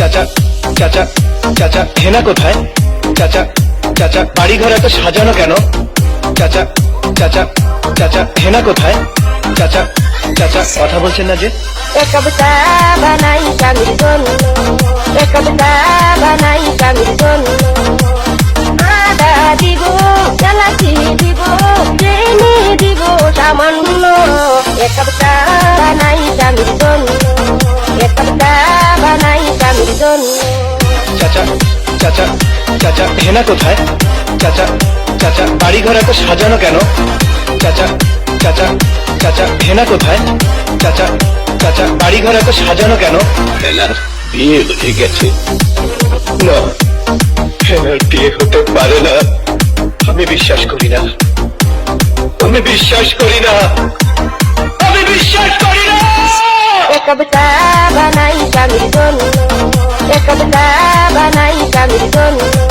চাচা চাচা চাচা হেনা কোথায়? চাচা চাচা বাড়ি ঘর এত সাজানো কেন? চাচা চাচা চাচা হেনা কোথায়? চাচা চাচা, কথা বলছেন না যে? সামান্য। কবিতা বানাই চাচা চাচা হেনা কোথায়? চাচা চাচা বাড়ি ঘর এত সাজানো কেন? চাচা চাচা চাচা হেনা কোথায়? চাচা চাচা বাড়ি ঘর এত সাজানো কেন? হেনার বিয়ে হয়ে গেছে। না হেনার বিয়ে হতে পারে না। আমি বিশ্বাস করি না। আমি বিশ্বাস করি না। আমি বিশ্বাস করি না। কবিতা। বানাই